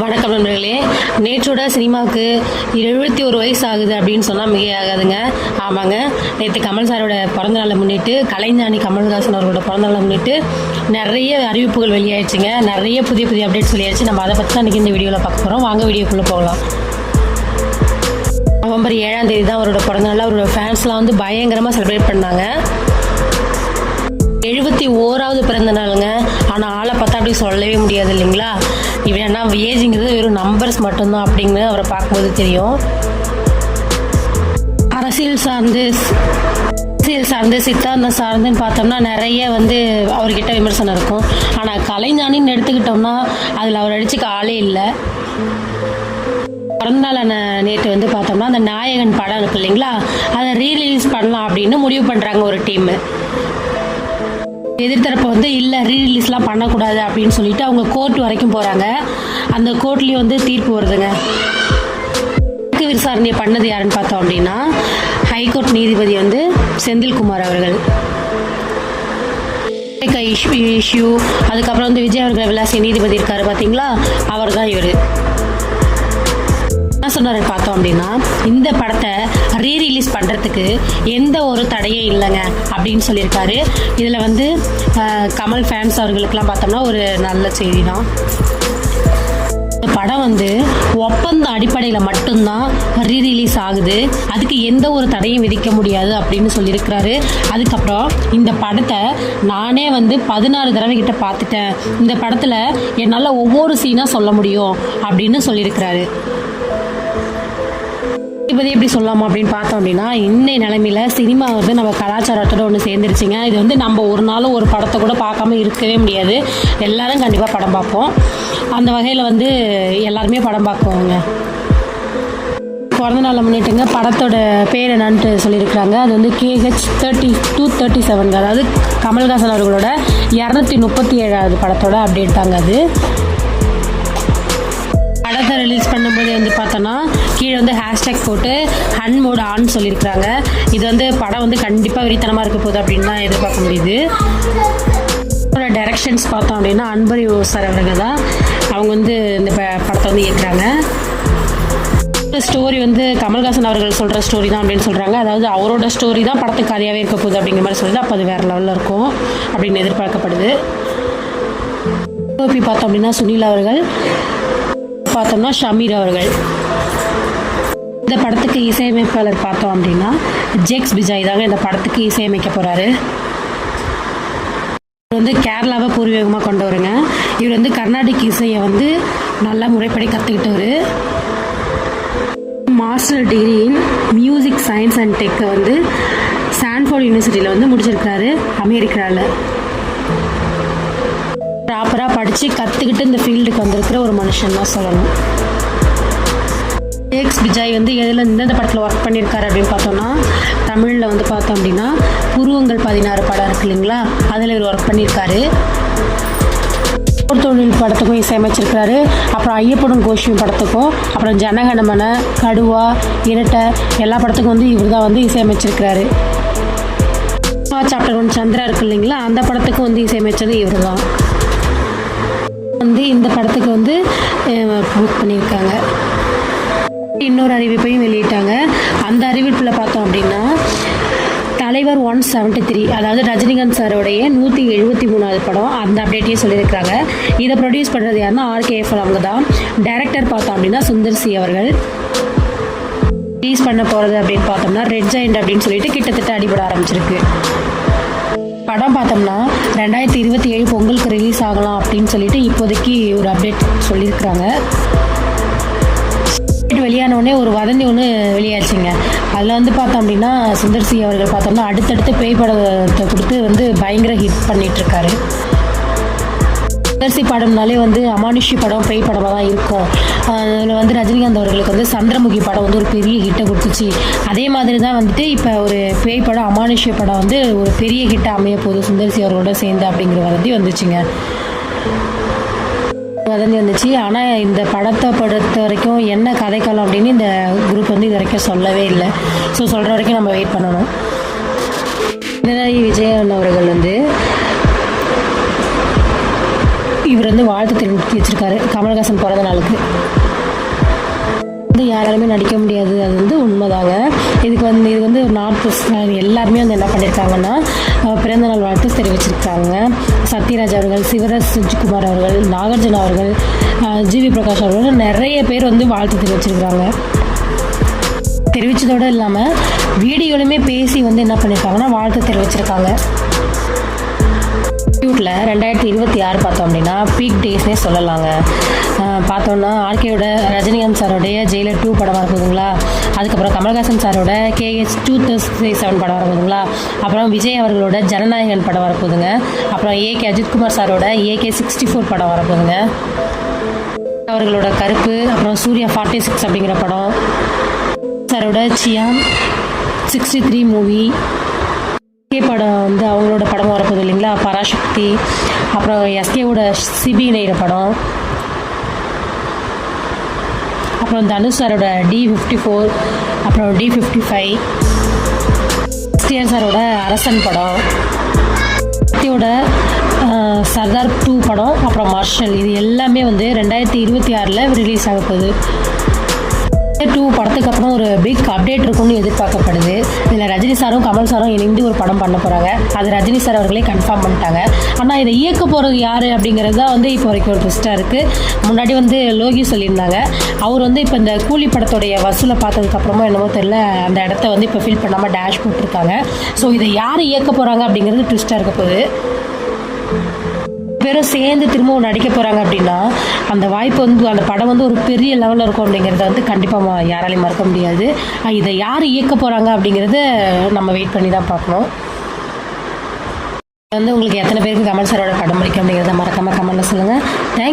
வணக்கம் நண்பர்களே. நேற்றோட சினிமாவுக்கு எழுபத்தி ஒரு வயசு ஆகுது அப்படின்னு சொன்னால் மிக ஆகாதுங்க ஆமாங்க. நேற்று கமல் சாரோட பிறந்த நாளை முன்னிட்டு கலைஞானி கமல்ஹாசன் அவரோட பிறந்த நாளை முன்னிட்டு நிறைய அறிவிப்புகள் வெளியாயிடுச்சுங்க. நிறைய புதிய புதிய அப்டேட்ஸ் வெளியாயிடுச்சு. நம்ம அதை பற்றி தான் இன்றைக்கி இந்த வீடியோவில் பார்க்க போகிறோம் வாங்க வீடியோக்குள்ளே போகலாம். நவம்பர் ஏழாம் தேதி தான் அவரோட பிறந்த நாள் அவரோட ஃபேன்ஸ்லாம் வந்து பயங்கரமாக செலிப்ரேட் பண்ணாங்க. எழுபத்தி ஓராவது பிறந்த நாளுங்க. அப்படி சொல்லவே முடியாது இல்லைங்களா? இவன் என்ன ஏஜுங்கிறது வெறும் நம்பர்ஸ் மட்டும்தான் அப்படிங்கிறது அவரை பார்க்கும்போது தெரியும். அரசியல் சார்ந்து அரசியல் சார்ந்து சித்தாந்தம் சார்ந்துன்னு பார்த்தோம்னா நிறைய வந்து அவர்கிட்ட விமர்சனம் இருக்கும். ஆனால் கலைஞானின்னு எடுத்துக்கிட்டோம்னா அதில் அவர் அடிச்சுக்க ஆளே இல்லை. பிறந்தநாளான நேற்று வந்து பார்த்தோம்னா அந்த நாயகன் படம் இருக்கு இல்லைங்களா? அதை ரீரிலீஸ் பண்ணலாம் அப்படின்னு முடிவு பண்ணுறாங்க ஒரு டீமு எதிர்த்தரப்பு வந்து இல்லை ரீரிலீஸ்லாம் பண்ணக்கூடாது அப்படின்னு சொல்லிட்டு அவங்க கோர்ட் வரைக்கும் போகிறாங்க அந்த கோர்ட்லேயும் வந்து தீர்ப்பு வருதுங்க. வழக்கு விசாரணையை பண்ணது யாருன்னு பார்த்தோம் அப்படின்னா ஹைகோர்ட் நீதிபதி வந்து செந்தில்குமார் அவர்கள். இஷ்யூ இஷ்யூ அதுக்கப்புறம் வந்து விஜய் அவர்கள் விளாசி நீதிபதி இருக்காரு பார்த்தீங்களா அவர் தான் இவர். என்ன சொன்னார் பார்த்தோம் அப்படின்னா இந்த படத்தை ரீ ரிலீஸ் பண்ணுறதுக்கு எந்த ஒரு தடையும் இல்லைங்க அப்படின்னு சொல்லியிருக்காரு. இதில் வந்து கமல் ஃபேன்ஸ் அவர்களுக்கெல்லாம் பார்த்தோம்னா ஒரு நல்ல செய்தி தான் படம் வந்து ஒப்பந்த அடிப்படையில் மட்டும்தான் ரீ ரிலீஸ் ஆகுது. அதுக்கு எந்த ஒரு தடையும் விதிக்க முடியாது அப்படின்னு சொல்லியிருக்கிறாரு. அதுக்கப்புறம் இந்த படத்தை நானே வந்து பதினாறு தடவை கிட்ட பார்த்துட்டேன். இந்த படத்தில் என்னால் ஒவ்வொரு சீனாக சொல்ல முடியும் அப்படின்னு சொல்லியிருக்கிறாரு. பற்றி எப்படி சொல்லலாமா அப்படின்னு பார்த்தோம் அப்படின்னா இன்னைய நிலைமையில சினிமா வந்து நம்ம கலாச்சாரத்தோட ஒன்று சேர்ந்துருச்சுங்க. இது வந்து நம்ம ஒரு நாளும் ஒரு படத்தை கூட பார்க்காம இருக்கவே முடியாது. எல்லாரும் கண்டிப்பாக படம் பார்ப்போம். அந்த வகையில் வந்து எல்லாருமே படம் பார்க்குவோங்க. பிறந்த நாளை முன்னிட்டுங்க படத்தோட பேர் என்னன்ட்டு சொல்லியிருக்கிறாங்க. அது வந்து KH thirty two thirty seven அதாவது கமல்ஹாசன் அவர்களோட இரநூத்தி முப்பத்தி ஏழாவது படத்தோட அப்டேட் தாங்க அது. படத்தை ரிலீஸ் பண்ணும்போது வந்து பார்த்தோன்னா கீழே வந்து ஹேஷ்டேக் போட்டு ஹன் மோட் ஆன் சொல்லியிருக்கிறாங்க. இது வந்து படம் வந்து கண்டிப்பாக வெறித்தனமாக இருக்க போகுது அப்படின்னு தான் எதிர்பார்க்க முடியுது. டைரக்ஷன்ஸ் பார்த்தோம் அப்படின்னா அன்பரி சார் அவர்கள் தான் அவங்க வந்து இந்த ப- படத்தை வந்து இயக்குறாங்க. ஸ்டோரி வந்து கமல்ஹாசன் அவர்கள் சொல்கிற ஸ்டோரி தான் அப்படின்னு சொல்கிறாங்க அதாவது அவரோட ஸ்டோரி தான் படத்துக்கு கதையாகவே இருக்க போகுது அப்படிங்கிற மாதிரி சொல்லுது அப்போ அது வேறு லெவலில் இருக்கும் அப்படின்னு எதிர்பார்க்கப்படுது. பார்த்தோம் அப்படின்னா சுனில் அவர்கள் பார்த்தோம்னா ஷமீர் அவர்கள். இந்த படத்துக்கு இசையமைப்பாளர் பார்த்தோம் அப்படின்னா ஜெக்ஸ் விஜய் தாங்க இந்த படத்துக்கு இசையமைக்க போகிறாரு இவர் வந்து கேரளாவை பூர்வீகமாக கொண்டவருங்க. இவர் வந்து கர்நாடிக் இசையை வந்து நல்ல முறைப்படி கற்றுக்கிட்டவர் master degree in music science and டெக்கை வந்து சான்ஃபோர்ட் யூனிவர்சிட்டியில் வந்து முடிச்சிருக்காரு அமெரிக்காவில் ப்ராப்பராக படித்து கற்றுக்கிட்டு இந்த ஃபீல்டுக்கு வந்திருக்கிற ஒரு மனுஷன் தான் சொல்லணும். எக்ஸ் விஜய் வந்து எதில் எந்தெந்த படத்தில் ஒர்க் பண்ணியிருக்காரு அப்படின்னு பார்த்தோம்னா தமிழில் வந்து பார்த்தோம் அப்படின்னா புருவங்கள் பதினாறு படம் இருக்கு இல்லைங்களா? அதில் இவர் ஒர்க் பண்ணியிருக்காரு தொழில் படத்துக்கும் இசையமைச்சிருக்காரு அப்புறம் ஐயப்படும் கோஷியும் படத்துக்கும் அப்புறம் ஜனகணமன கடுவா இரட்டை எல்லா படத்துக்கும் வந்து இவர் தான் வந்து இசையமைச்சிருக்கிறாரு சாப்டர் ஒன் சந்திரா இருக்கு இல்லைங்களா? அந்த படத்துக்கும் வந்து இசையமைச்சது இவர் தான் இந்த படத்துக்கு வந்து புக் பண்ணியிருக்காங்க. இன்னொரு அறிவிப்பையும் வெளியிட்டாங்க. அந்த அறிவிப்பில் பார்த்தோம் அப்படின்னா தலைவர் ஒன் செவன்ட்டி த்ரீ அதாவது ரஜினிகாந்த் சாரோடைய நூற்றி எழுபத்தி மூணாவது படம் அந்த அப்டேட்டையும் சொல்லியிருக்கிறாங்க. இதை ப்ரொடியூஸ் பண்ணுறது யாருன்னா ஆர்கேஎஃப் அவங்க தான். டைரக்டர் பார்த்தோம் அப்படின்னா சுந்தர் சி அவர்கள். ரிலீஸ் பண்ண போகிறது அப்படின்னு பார்த்தோம்னா ரெட் ஜெயண்ட் அப்படின்னு சொல்லிட்டு கிட்டத்தட்ட அடிபட ஆரம்பிச்சிருக்கு. படம் பார்த்தோம்னா ரெண்டாயிரத்தி இருபத்தி ஏழு பொங்கலுக்கு ரிலீஸ் ஆகலாம் அப்படின்னு சொல்லிட்டு இப்போதைக்கு ஒரு அப்டேட் சொல்லியிருக்கிறாங்க. அப்டேட் ஒரு வதந்தி ஒன்று வெளியாச்சுங்க. அதில் வந்து பார்த்தோம் அப்படின்னா சுந்தர் சி அவர்கள் பார்த்தோம்னா அடுத்தடுத்து பேய் படத்தை கொடுத்து வந்து பயங்கர ஹிட் பண்ணிட்டு இருக்காரு சுந்தர்சி படம்னாலே வந்து அமானுஷி படம் பேய் படமாக தான் இருக்கும். அதில் வந்து ரஜினிகாந்த் அவர்களுக்கு வந்து சந்திரமுகி படம் வந்து ஒரு பெரிய ஹிட்டை கொடுத்துச்சு. அதே மாதிரி தான் வந்துட்டு இப்போ ஒரு பேய் படம் அமானுஷிய படம் வந்து ஒரு பெரிய ஹிட்டை அமைய போகுது. சுந்தர்சி அவர்களோட சேர்ந்து அப்படிங்கிற வதந்தி வந்துச்சுங்க. வதந்தி வந்துச்சு. ஆனால் இந்த படத்தை பொறுத்த வரைக்கும் என்ன கதைக்காலம் அப்படின்னு இந்த குரூப் வந்து இது வரைக்கும் சொல்லவே இல்லை. ஸோ சொல்கிற வரைக்கும் நம்ம வெயிட் பண்ணணும். பினராயி விஜயன் அவர்கள் வந்து இவர் வந்து வாழ்த்து தெரிவித்து வச்சிருக்காரு கமல்ஹாசன் பிறந்த நாளுக்கு. வந்து யாராலுமே நடிக்க முடியாது அது வந்து உண்மைதாங்க. இதுக்கு வந்து இது வந்து நார்த் எல்லாருமே வந்து என்ன பண்ணியிருக்காங்கன்னா பிறந்தநாள் பிறந்த நாள் வாழ்த்து தெரிவிச்சிருக்காங்க. சத்யராஜ் அவர்கள் சிவராஜ் சுஜிகுமார் அவர்கள் நாகார்ஜுன அவர்கள் ஜிவி பிரகாஷ் அவர்கள் நிறைய பேர் வந்து வாழ்த்து தெரிவிச்சிருக்காங்க. தெரிவித்ததோடு இல்லாமல் வீடியோலையுமே பேசி வந்து என்ன பண்ணியிருக்காங்கன்னா வாழ்த்து தெரிவிச்சிருக்காங்க. இன்ஸ்டியூட்டில் ரெண்டாயிரத்தி இருபத்தி ஆறு பார்த்தோம் அப்படின்னா பீக் டேஸ்னே சொல்லலாங்க. பார்த்தோம்னா ஆர்கேயோட ரஜினிகாந்த் சாரோடைய ஜெயிலர் டூ படம் வரப்போகுதுங்களா அதுக்கப்புறம் கமல்ஹாசன் சாரோட கேஎஸ் டூ தௌசண்ட் செவன் படம் வரப்போகுதுங்களா அப்புறம் விஜய் அவர்களோட ஜனநாயகன் படம் வரப்போகுதுங்க அப்புறம் ஏகே அஜித்குமார் சாரோட ஏகே சிக்ஸ்டி ஃபோர் படம் வரப்போகுதுங்க அவர்களோட கருப்பு அப்புறம் சூர்யா ஃபார்ட்டி சிக்ஸ் அப்படிங்கிற படம். சாரோட சியாம் சிக்ஸ்டி த்ரீ மூவி எஸ்கே படம் வந்து அவங்களோட படம் வரப்போகுது இல்லைங்களா? பராசக்தி அப்புறம் எஸ்கேவோட சிபி நெய்கிற படம். அப்புறம் தனுஷ் சாரோட டி ஃபிஃப்டி ஃபோர் அப்புறம் டி ஃபிஃப்டி ஃபைவ் எஸ்டிஆர் சாரோட அரசன் படம். சக்தியோட சர்தார் டூ படம் அப்புறம் மார்ஷல் இது எல்லாமே வந்து ரெண்டாயிரத்தி இருபத்தி ஆறில் ரிலீஸ் ஆக போகுது டூ படத்துக்கு அப்புறம் ஒரு பிக் அப்டேட் இருக்கும்னு எதிர்பார்க்கப்படுது. இதில் ரஜினி சாரும் கமல் சாரும் இணைந்து ஒரு படம் பண்ண போகிறாங்க அது ரஜினி சார் அவர்களே கன்ஃபார்ம் பண்ணிட்டாங்க. ஆனால் இதை இயக்க போகிறது யார் அப்படிங்கிறது தான் வந்து இப்போ வரைக்கும் ஒரு ட்விஸ்ட்டாக இருக்குது முன்னாடி வந்து லோகி சொல்லியிருந்தாங்க. அவர் வந்து இப்போ இந்த கூலி படத்துடைய வசூலை பார்த்ததுக்கப்புறமா என்னமோ தெரியல அந்த இடத்த வந்து இப்போ ஃபில் பண்ணாமல் டேஷ் போட்டிருக்காங்க. ஸோ இதை யார் இயக்க போகிறாங்க அப்படிங்கிறது ட்விஸ்ட்டாக இருக்க போகுது. பேரும் சேர்ந்து திரும்பவும் நடிக்க போகிறாங்க அப்படின்னா அந்த வாய்ப்பு வந்து அந்த படம் வந்து ஒரு பெரிய லெவலில் இருக்கும் அப்படிங்கிறத வந்து கண்டிப்பாக யாராலையும் மறக்க முடியாது. இதை யார் இயக்க போகிறாங்க அப்படிங்கிறத நம்ம வெயிட் பண்ணி தான் பார்க்கணும். வந்து உங்களுக்கு எத்தனை பேருக்கு கமல் சாரோட படம் பிடிக்கும் அப்படிங்கிறத மறக்காமல் கமெண்ட்டில் சொல்லுங்கள் தேங்க்